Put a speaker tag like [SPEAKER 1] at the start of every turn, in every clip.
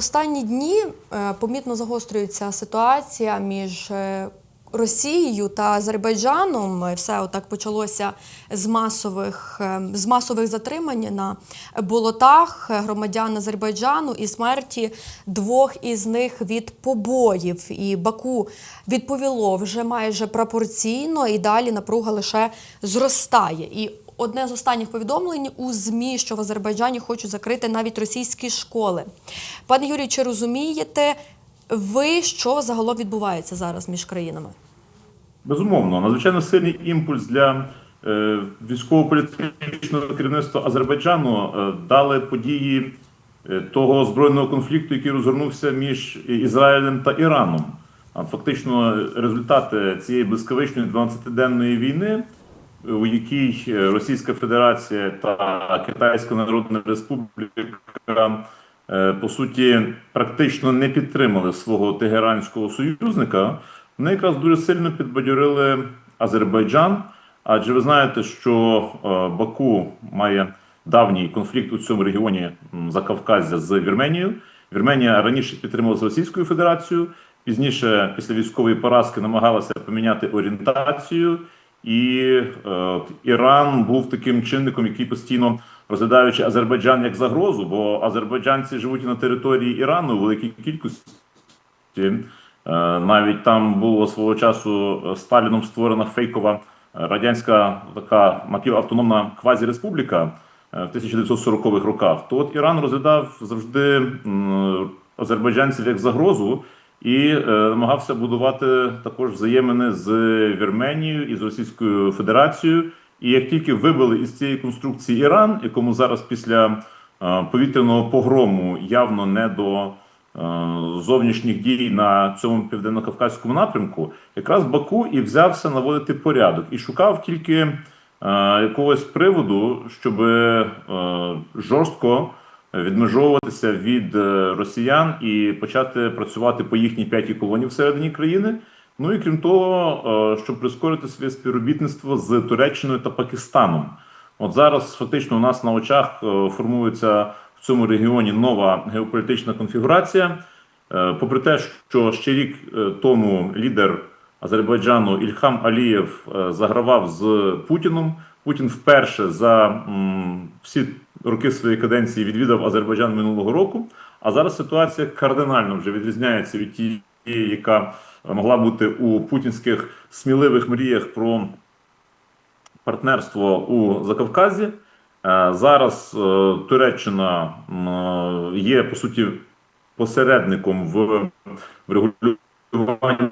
[SPEAKER 1] останні дні е, помітно загострюється ситуація між е, Росією та Азербайджаном. Все отак почалося з масових, е, з масових затримань на болотах громадян Азербайджану і смерті двох із них від побоїв. І Баку відповіло вже майже пропорційно, і далі напруга лише зростає. І одне з останніх повідомлень у ЗМІ, що в Азербайджані хочуть закрити навіть російські школи. Пане Юрію, чи розумієте ви, що загалом відбувається зараз між країнами?
[SPEAKER 2] Безумовно, надзвичайно сильний імпульс для е, військово-політичного керівництва Азербайджану е, дали події е, того збройного конфлікту, який розгорнувся між Ізраїлем та Іраном. А фактично результати цієї блискавичної 12-денної війни, у якій е, Російська Федерація та Китайська Народна Республіка е, по суті практично не підтримали свого тегеранського союзника. Вони якраз дуже сильно підбадьорили Азербайджан, адже ви знаєте, що е, Баку має давній конфлікт у цьому регіоні Закавказя з Вірменією. Вірменія раніше підтримувалася Російською Федерацією, пізніше, після військової поразки, намагалася поміняти орієнтацію, і е, Іран був таким чинником, який постійно розглядаючи Азербайджан як загрозу, бо азербайджанці живуть на території Ірану у великій кількості. Е, Навіть там було свого часу е, Сталіном створена фейкова е, радянська така напівавтономна квазіреспубліка е, в 1940-х роках. То от Іран розглядав завжди азербайджанців як загрозу і е, намагався будувати також взаємини з Вірменією і з Російською Федерацією. І як тільки вибили із цієї конструкції Іран, якому зараз після е, повітряного погрому явно не до е, зовнішніх дій на цьому південно-кавказькому напрямку, якраз Баку і взявся наводити порядок і шукав тільки якогось приводу, щоб жорстко відмежовуватися від е, росіян і почати працювати по їхній п'ятій колоні всередині країни. Ну і крім того, е, щоб прискорити своє співробітництво з Туреччиною та Пакистаном. От зараз фактично у нас на очах е, формується в цьому регіоні нова геополітична конфігурація. Попри те, що ще рік тому лідер Азербайджану Ільхам Алієв загравав з Путіном. Путін вперше за всі роки своєї каденції відвідав Азербайджан минулого року. А зараз ситуація кардинально вже відрізняється від тієї, яка могла бути у путінських сміливих мріях про партнерство у Закавказі. Е, Зараз е, Туреччина е, є по суті посередником в врегулюванні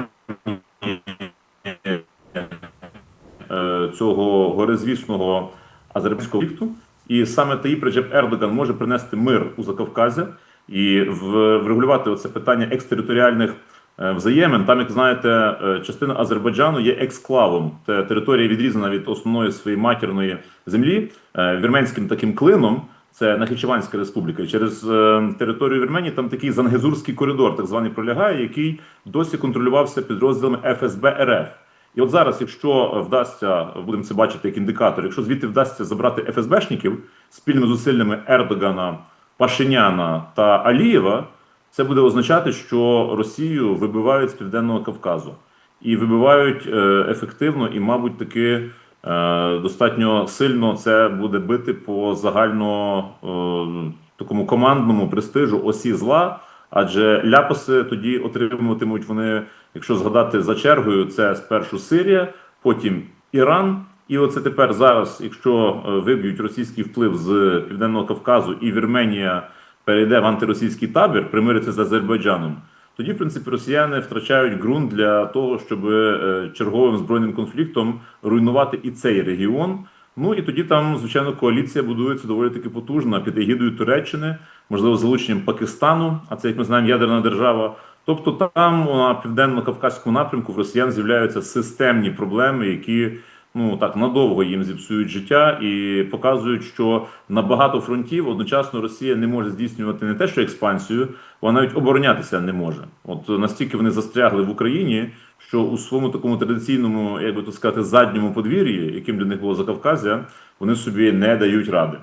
[SPEAKER 2] е, цього горизвісного азербайджанського конфлікту. І саме Таїп Реджеп Ердоган може принести мир у Закавказі і врегулювати це питання екстериторіальних е, взаємин. Там, як знаєте, е, частина Азербайджану є ексклавом. Це територія відрізана від основної своєї матірної землі е, вірменським таким клином. Це Нахічеванська республіка. Через е, територію Вірменії там такий Зангезурський коридор, так званий пролягає, який досі контролювався підрозділами ФСБ РФ. І от зараз, якщо вдасться, будемо це бачити як індикатор, якщо звідти вдасться забрати ФСБшників спільними зусиллями Ердогана, Пашиняна та Алієва, це буде означати, що Росію вибивають з південного Кавказу і вибивають е, ефективно, і, мабуть, таки е, достатньо сильно це буде бити по загально е, такому командному престижу осі зла. Адже ляпаси тоді отримуватимуть вони, якщо згадати за чергою, це спершу Сирія, потім Іран. І оце тепер зараз, якщо е, виб'ють російський вплив з Південного Кавказу і Вірменія перейде в антиросійський табір, примириться з Азербайджаном, тоді, в принципі, росіяни втрачають ґрунт для того, щоб е, черговим збройним конфліктом руйнувати і цей регіон. Ну і тоді там, звичайно, коаліція будується доволі таки потужна під егідою Туреччини, можливо, залученням Пакистану, а це, як ми знаємо, ядерна держава. Тобто там на південно-кавказькому напрямку в росіян з'являються системні проблеми, які ну так надовго їм зіпсують життя і показують, що на багато фронтів одночасно Росія не може здійснювати не те, що експансію, вона навіть оборонятися не може. От настільки вони застрягли в Україні, що у своєму такому традиційному, як би то сказати, задньому подвір'ї, яким для них було Закавказя, вони собі не дають ради.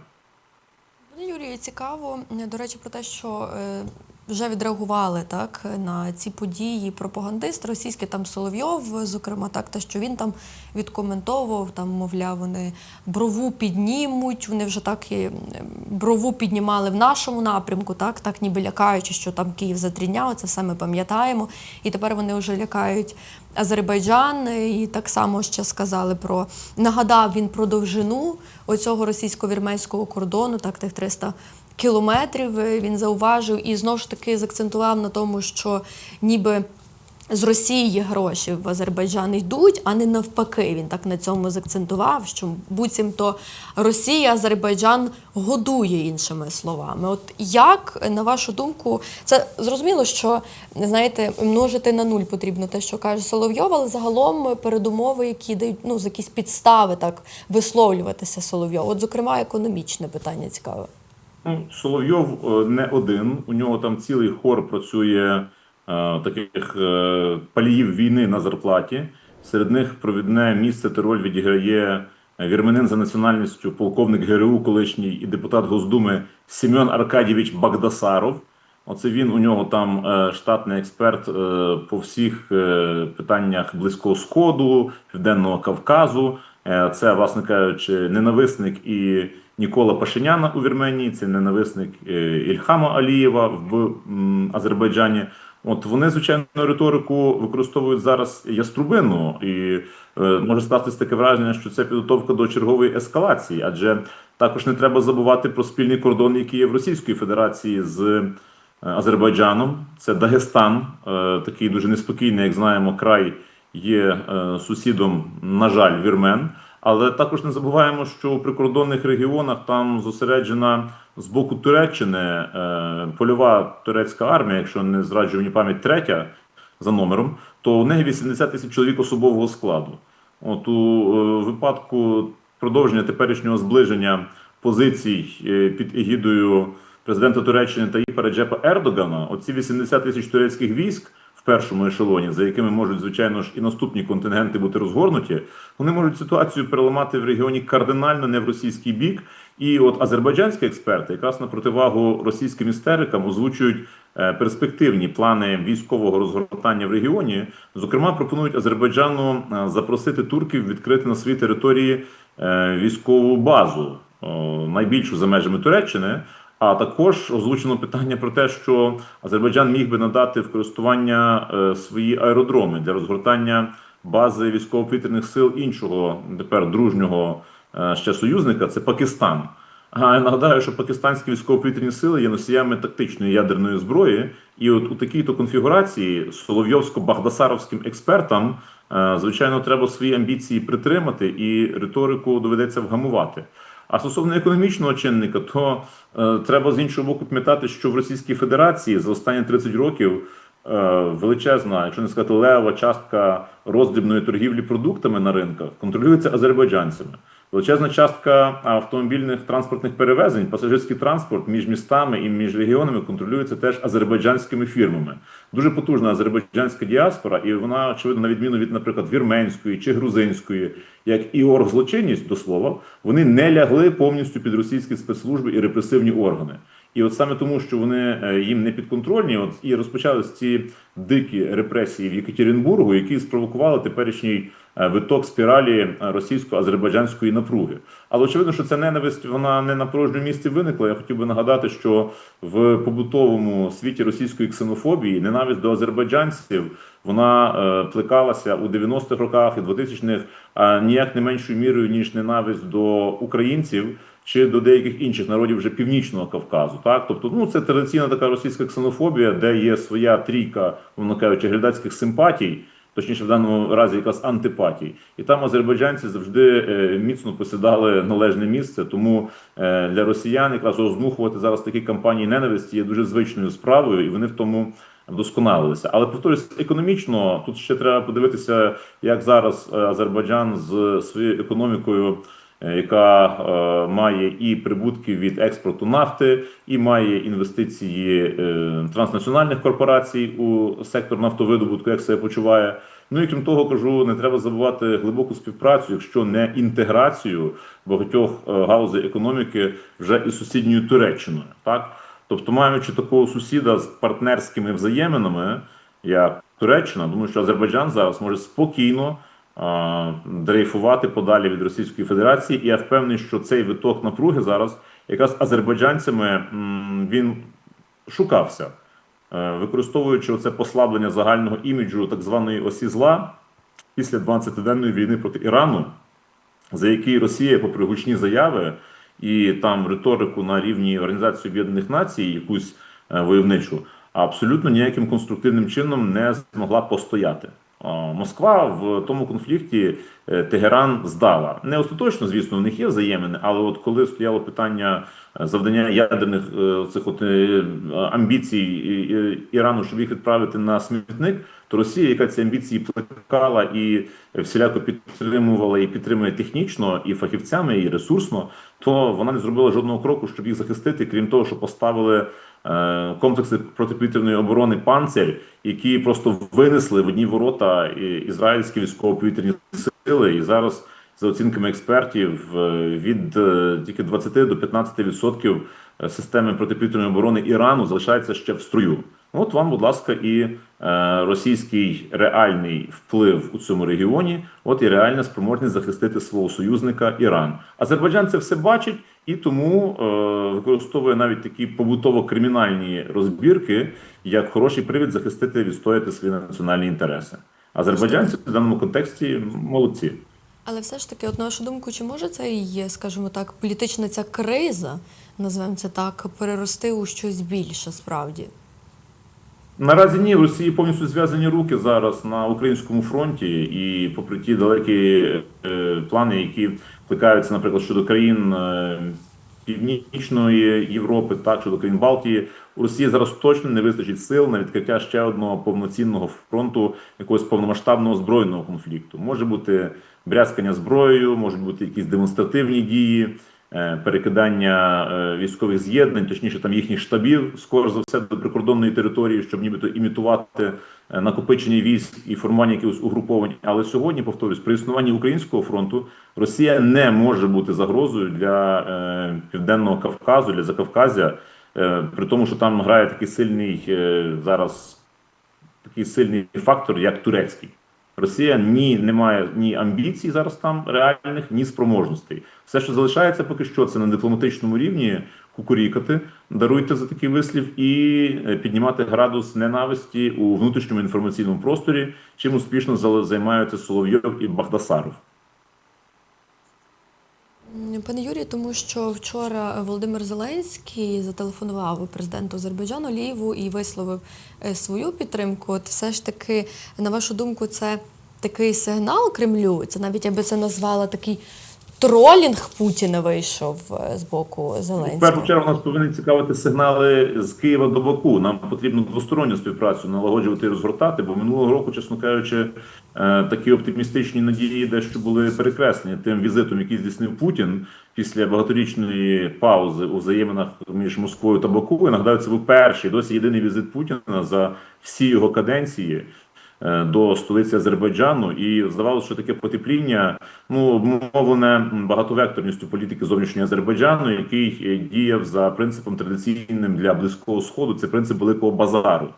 [SPEAKER 1] Цікаво, е, до речі, про те, що е, вже відреагували так на ці події пропагандист російський там Соловйов, зокрема, так те, що він там відкоментовував, там мовляв, вони брову піднімуть. Вони вже так і брову піднімали в нашому напрямку, так так ніби лякаючи, що там Київ затріняв. Це все ми пам'ятаємо. І тепер вони вже лякають Азербайджан. І так само ще сказали про нагадав він про довжину оцього російсько-вірменського кордону, так тих 300 кілометрів. е, Він зауважив і знову ж таки закцентував на тому, що ніби. З Росії гроші в Азербайджан йдуть, а не навпаки. Він так на цьому закцентував, що буцімто Росія Азербайджан годує іншими словами. От як на вашу думку, це зрозуміло, що знаєте, множити на нуль потрібно те, що каже Соловйов, але загалом передумови, які дають ну з якісь підстави так висловлюватися Соловйов. От, зокрема, економічне питання цікаве.
[SPEAKER 2] Ну, Соловйов е, не один. У нього там цілий хор працює е, таких е, паліїв війни на зарплаті. Серед них провідне місце та роль відіграє вірменин за національністю, полковник ГРУ, колишній і депутат Госдуми Семен Аркадійович Багдасаров. Оце він у нього там штатний експерт по всіх питаннях Близького Сходу, Південного Кавказу. Це, власне кажучи, ненависник і Нікола Пашиняна у Вірменії, це ненависник е, Ільхама Алієва в Азербайджані. От вони, звичайно, риторику використовують зараз яструбину, і е, може статись таке враження, що це підготовка до чергової ескалації, адже також не треба забувати про спільний кордон, який є в Російської Федерації з е, Азербайджаном. Це Дагестан, е, такий дуже неспокійний, як знаємо, край є е, сусідом, на жаль, вірмен. Але також не забуваємо, що у прикордонних регіонах там зосереджена з боку Туреччини е, польова турецька армія, якщо не зраджує мені пам'ять третя за номером, то у неї 80 тисяч чоловік особового складу. От у е, випадку продовження теперішнього зближення позицій е, під егідою президента Туреччини Таїпа Реджепа Ердогана, оці 80 тисяч турецьких військ першому ешелоні, за якими можуть, звичайно ж, і наступні контингенти бути розгорнуті, вони можуть ситуацію переламати в регіоні кардинально не в російський бік. І от азербайджанські експерти, якраз на противагу російським істерикам, озвучують е, перспективні плани військового розгортання в регіоні. Зокрема, пропонують Азербайджану е, запросити турків відкрити на своїй території е, військову базу, найбільшу за межами Туреччини. А також озвучено питання про те, що Азербайджан міг би надати в користування е, свої аеродроми для розгортання бази військово-повітряних сил іншого тепер дружнього е, ще союзника це Пакистан. А я нагадаю, що пакистанські військово-повітряні сили є носіями тактичної ядерної зброї, і от у такій-то конфігурації соловйовсько-багдасаровським експертам, е, звичайно, треба свої амбіції притримати, і риторику доведеться вгамувати. А стосовно економічного чинника, то е, треба з іншого боку пам'ятати, що в Російській Федерації за останні 30 років е, величезна, якщо не сказати лева частка роздрібної торгівлі продуктами на ринках контролюється азербайджанцями. Величезна частка автомобільних транспортних перевезень, пасажирський транспорт між містами і між регіонами контролюється теж азербайджанськими фірмами. Дуже потужна азербайджанська діаспора, і вона, очевидно, на відміну від, наприклад, вірменської чи грузинської, як і оргзлочинність до слова, вони не лягли повністю під російські спецслужби і репресивні органи. І от саме тому, що вони е, їм не підконтрольні, от і розпочались ці дикі репресії в Єкатеринбургу, які спровокували теперішній виток спіралі е, російсько-азербайджанської напруги. Але очевидно, що ця ненависть вона не на порожньому місці виникла. Я хотів би нагадати, що в побутовому світі російської ксенофобії ненависть до азербайджанців вона е, плекалася у 90-х роках і 2000-х ніяк не меншою мірою ніж ненависть до українців чи до деяких інших народів вже північного Кавказу. Так, тобто, ну це традиційна така російська ксенофобія, де є своя трійка, мовно кажучи, глядацьких симпатій. Точніше, в даному разі якраз антипатій, і там азербайджанці завжди е, міцно посідали належне місце. Тому е, для росіян якраз роздмухувати зараз такі кампанії ненависті є дуже звичною справою, і вони в тому вдосконалилися. Але повторюсь, економічно тут ще треба подивитися, як зараз е, Азербайджан з своєю економікою. Е, Яка е, має і прибутки від експорту нафти, і має інвестиції е, транснаціональних корпорацій у сектор нафтовидобутку, як себе почуває. Ну і крім того, кажу, не треба забувати глибоку співпрацю, якщо не інтеграцію багатьох галузей економіки вже із сусідньою Туреччиною. Так Тобто, маючи такого сусіда з партнерськими взаєминами, як Туреччина, думаю, що Азербайджан зараз може спокійно дрейфувати подалі від Російської Федерації, і я впевнений, що цей виток напруги зараз якраз азербайджанцями він шукався, Е, використовуючи оце послаблення загального іміджу так званої осі зла після 12-денної війни проти Ірану, за який Росія, попри гучні заяви і там риторику на рівні Організації Об'єднаних Націй, якусь е, войовничу, абсолютно ніяким конструктивним чином не змогла постояти. Москва в тому конфлікті е, Тегеран здала. Не остаточно, звісно, у них є взаємини, але от коли стояло питання е, завдання ядерних е, цих от амбіцій Ірану, щоб їх відправити на смітник, то Росія, яка ці амбіції плекала і всіляко підтримувала і підтримує технічно, і фахівцями, і ресурсно, то вона не зробила жодного кроку, щоб їх захистити, крім того, що поставили комплекси протиповітряної оборони панцир, які просто винесли в одні ворота ізраїльські військово-повітряні сили, і зараз. За оцінками експертів, е, від е, тільки 20 до 15 відсотків е, системи протиповітряної оборони Ірану залишається ще в струю. От вам, будь ласка, і е, російський реальний вплив у цьому регіоні, от і реальна спроможність захистити свого союзника Іран. Азербайджан це все бачить і тому е, використовує навіть такі побутово-кримінальні розбірки як хороший привід захистити відстояти свої національні інтереси. Азербайджанці в даному контексті молодці.
[SPEAKER 1] Але все ж таки, от на вашу думку, чи може це і скажімо так, політична ця криза, називаємо це так, перерости у щось більше справді?
[SPEAKER 2] Наразі ні, в Росії повністю зв'язані руки зараз на українському фронті, і попри ті далекі е, плани, які плекаються, наприклад, щодо країн е, Північної Європи, так щодо країн Балтії, у Росії зараз точно не вистачить сил на відкриття ще одного повноцінного фронту якогось повномасштабного збройного конфлікту. Може бути брязкання зброєю, можуть бути якісь демонстративні дії перекидання е, військових з'єднань, точніше там їхніх штабів, скоро за все до прикордонної території, щоб нібито імітувати е, накопичення військ і формування якихось угруповань. Але сьогодні, повторюсь, при існуванні українського фронту Росія не може бути загрозою для е, південного Кавказу, для Закавказя, е, при тому, що там грає такий сильний е, зараз такий сильний фактор, як турецький. Росія ні не має ні амбіцій зараз там реальних, ні спроможностей. Все, що залишається поки що, це на дипломатичному рівні кукурікати, даруйте за такий вислів, і е, піднімати градус ненависті у внутрішньому інформаційному просторі, чим успішно займаються Соловйов і Багдасаров.
[SPEAKER 1] Пане Юрію, тому що вчора Володимир Зеленський зателефонував президенту Азербайджану Лієву і висловив е, свою підтримку. От все ж таки, на вашу думку, це такий сигнал Кремлю? Це навіть я би це назвала такий тролінг Путіна вийшов е, з боку
[SPEAKER 2] В першу чергу нас повинні цікавити сигнали з Києва до Баку. Нам потрібно двосторонню співпрацю налагоджувати і розгортати, бо минулого року, чесно кажучи, е, такі оптимістичні надії дещо були перекреслені тим візитом, який здійснив Путін після багаторічної паузи у взаєминах між Москвою та Баку. Я нагадаю, це був перший досі єдиний візит Путіна за всі його каденції до столиці Азербайджану, і здавалося, що таке потепління ну обумовлене багатовекторністю політики зовнішнього Азербайджану, який е, діяв за принципом традиційним для близького сходу. Це принцип великого базару.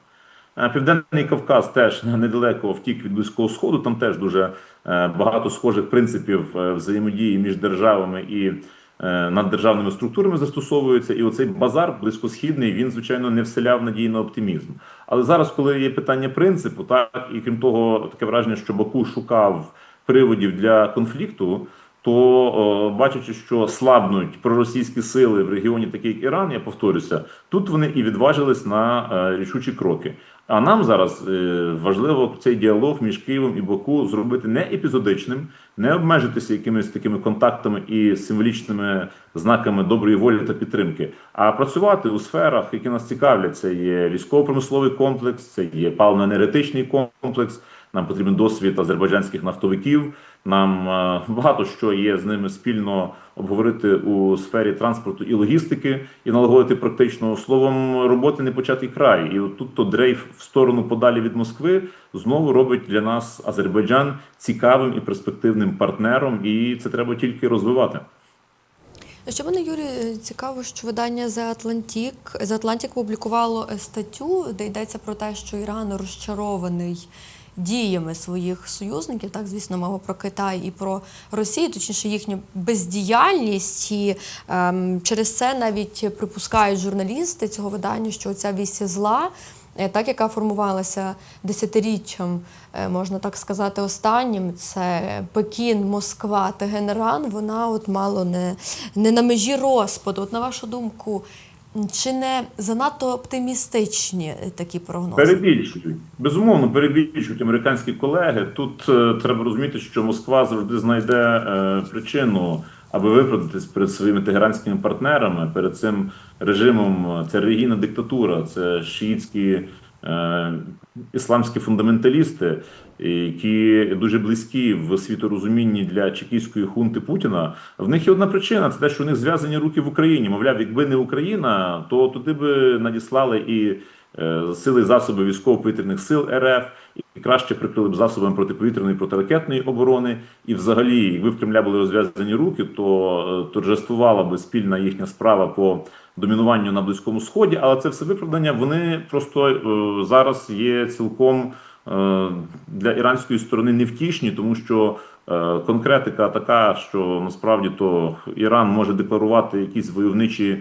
[SPEAKER 2] Е, Південний Кавказ теж недалеко втік від близького сходу. Там теж дуже е, багато схожих принципів е, взаємодії між державами і е, наддержавними структурами застосовуються. І оцей базар близькосхідний він звичайно не вселяв надії на оптимізм. Але зараз, коли є питання принципу, так і крім того, таке враження, що Баку шукав приводів для конфлікту. То бачачи, що слабнуть проросійські сили в регіоні, такий як Іран, я повторюся, тут вони і відважились на е, рішучі кроки. А нам зараз е, важливо цей діалог між Києвом і Баку зробити не епізодичним, не обмежитися якимись такими контактами і символічними знаками доброї волі та підтримки, а працювати у сферах, які нас цікавлять. Це є військово-промисловий комплекс, це є паливно-енергетичний комплекс. Нам потрібен досвід азербайджанських нафтовиків. Нам е, багато що є з ними спільно обговорити у сфері транспорту і логістики і налагодити практично словом роботи не початий край. І от тут то дрейф в сторону подалі від Москви знову робить для нас Азербайджан цікавим і перспективним партнером, і це треба тільки розвивати.
[SPEAKER 1] Ще мене Юрій цікаво, що видання The Atlantic, The Atlantic публікувало статтю, де йдеться про те, що Іран розчарований діями своїх союзників. Так, звісно, мова про Китай і про Росію, точніше їхню бездіяльність. І ем, через це навіть припускають журналісти цього видання, що ця вісь зла. е, Так, яка формувалася десятиріччям, е, можна так сказати, останнім, це Пекін, Москва, Тегенеран, вона от мало не, не на межі розпаду. От на вашу думку, чи не занадто оптимістичні е, такі прогнози?
[SPEAKER 2] Перебільшують. Безумовно, перебільшують американські колеги. Тут е, треба розуміти, що Москва завжди знайде е, причину, аби виправдатись перед своїми тегеранськими партнерами, перед цим режимом. Це релігійна диктатура, це шиїцькі е, ісламські фундаменталісти, які дуже близькі в світорозумінні для чекійської хунти Путіна. В них є одна причина: це те, що у них зв'язані руки в Україні. Мовляв, якби не Україна, то туди би надіслали і е, сили засоби військово-повітряних сил РФ, і краще прикрили б засобами протиповітряної протиракетної оборони. І, взагалі, якби в Кремля були розв'язані руки, то е, торжествувала би спільна їхня справа по домінуванню на близькому сході. Але це все виправдання. Вони просто е, зараз є цілком е, для іранської сторони невтішні, тому що е, конкретика така, що насправді то Іран може декларувати якісь войовничі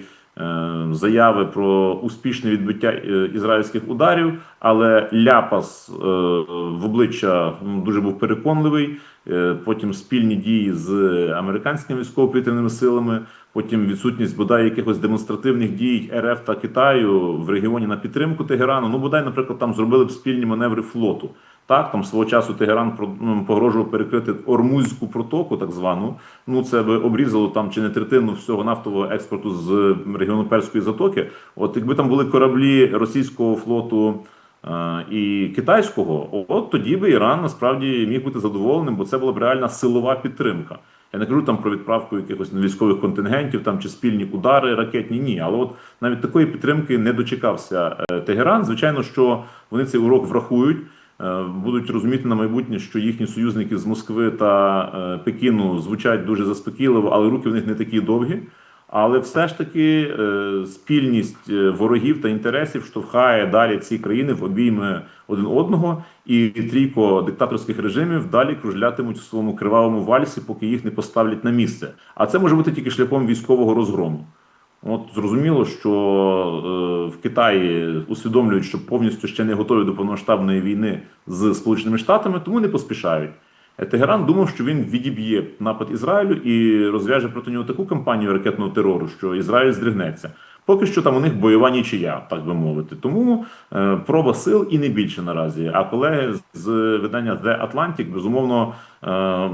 [SPEAKER 2] заяви про успішне відбиття ізраїльських ударів, але ляпас в обличчя ну, дуже був переконливий. Потім спільні дії з американськими військово-повітряними силами, потім відсутність бодай якихось демонстративних дій РФ та Китаю в регіоні на підтримку Тегерану. Ну бодай, наприклад, там зробили б спільні маневри флоту. Так, там свого часу Тегеран ну, погрожував перекрити Ормузьку протоку, так звану. Ну це би обрізало там чи не третину всього нафтового експорту з регіону Перської затоки. От якби там були кораблі російського флоту е, і китайського, от тоді би Іран насправді міг бути задоволеним, бо це була б реальна силова підтримка. Я не кажу там про відправку якихось військових контингентів там чи спільні удари ракетні. Ні, але от навіть такої підтримки не дочекався е, Тегеран. Звичайно, що вони цей урок врахують. е, Будуть розуміти на майбутнє, що їхні союзники з Москви та е, Пекіну звучать дуже заспокійливо, але руки в них не такі довгі. Але все ж таки е, спільність е, ворогів та інтересів штовхає далі ці країни в обійми один одного, і трійко диктаторських режимів далі кружлятимуть в своєму кривавому вальсі, поки їх не поставлять на місце. А це може бути тільки шляхом військового розгрому. От зрозуміло, що е, в Китаї усвідомлюють, що повністю ще не готові до повномасштабної війни з Сполученими Штатами, тому не поспішають. Тегеран думав, що він відіб'є напад Ізраїлю і розв'яже проти нього таку кампанію ракетного терору, що Ізраїль здригнеться. Поки що там у них бойова нічия, так би мовити. Тому е, проба сил і не більше наразі. А колеги з видання The Atlantic, безумовно, е,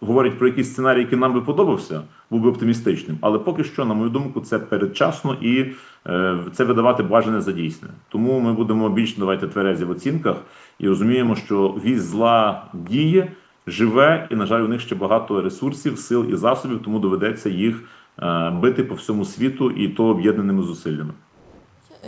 [SPEAKER 2] говорять про якийсь сценарій, який нам би подобався, був би оптимістичним. Але поки що, на мою думку, це передчасно і е, це видавати бажане за дійсне. Тому ми будемо більш давайте тверезі в оцінках і розуміємо, що вісь зла діє, живе, і на жаль, у них ще багато ресурсів, сил і засобів, тому доведеться їх е, бити по всьому світу і то об'єднаними зусиллями.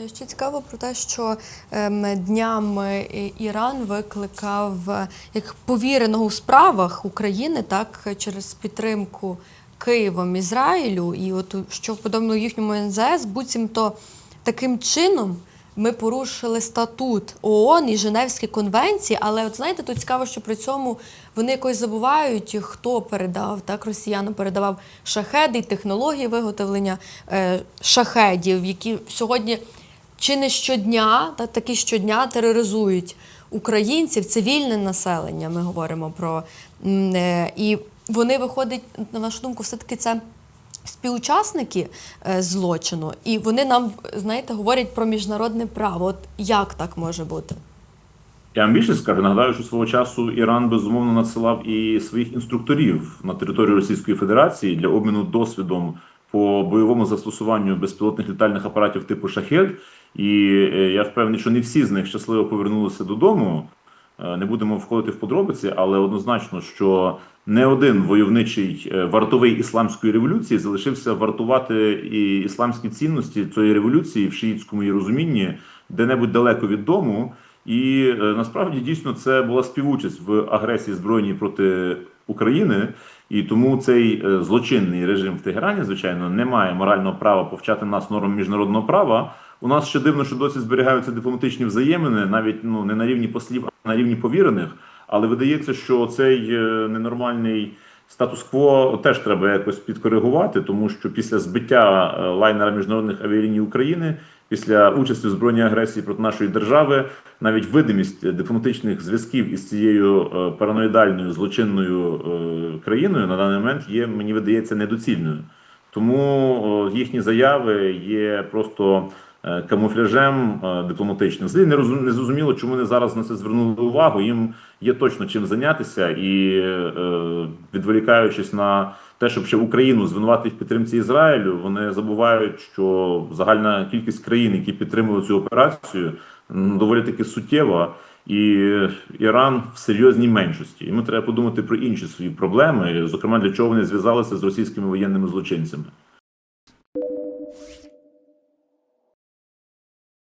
[SPEAKER 1] Е, Ще цікаво про те, що ем, днями Іран викликав е, як повіреного у справах України, так через підтримку Києвом Ізраїлю, і от що подобно їхньому НЗС, буцімто таким чином. Ми порушили статут ООН і Женевські конвенції, але от знаєте, тут цікаво, що при цьому вони якось забувають, хто передав так росіянам передавав шахеди і технології виготовлення е, шахедів, які сьогодні чи не щодня, та такі щодня тероризують українців, цивільне населення. Ми говоримо про е, і вони виходять, на вашу думку, все таки це співучасники е, злочину, і вони нам, знаєте, говорять про міжнародне право. От як так може бути?
[SPEAKER 2] Я вам більше скажу. Нагадаю, що свого часу Іран безумовно надсилав і своїх інструкторів на територію Російської Федерації для обміну досвідом по бойовому застосуванню безпілотних літальних апаратів типу Шахед. І е, я впевнений, що не всі з них щасливо повернулися додому. Е, Не будемо входити в подробиці, але однозначно, що не один войовничий е, вартовий ісламської революції залишився вартувати і ісламські цінності цієї революції в шиїтському її розумінні де-небудь далеко від дому. І е, насправді дійсно це була співучасть в агресії збройній проти України, і тому цей е, злочинний режим в Тегерані, звичайно, не має морального права повчати нас нормам міжнародного права. У нас ще дивно, що досі зберігаються дипломатичні взаємини, навіть ну не на рівні послів, а на рівні повірених. Але видається, що цей е, ненормальний статус-кво теж треба якось підкоригувати, тому що після збиття е, лайнера міжнародних авіаліній України, після участі в збройній агресії проти нашої держави, навіть видимість дипломатичних зв'язків із цією е, параноїдальною злочинною країною на даний момент є, мені видається, недоцільною. Тому їхні заяви є просто камуфляжем е, дипломатичним. Взагалі не розум- не зрозуміло, чому вони зараз на це звернули увагу. Їм є точно чим зайнятися, і е, відволікаючись на те, щоб ще Україну звинувати в підтримці Ізраїлю, вони забувають, що загальна кількість країн, які підтримують цю операцію, доволі таки суттєва. І Іран в серйозній меншості. Йому треба подумати про інші свої проблеми, зокрема для чого вони зв'язалися з російськими воєнними злочинцями.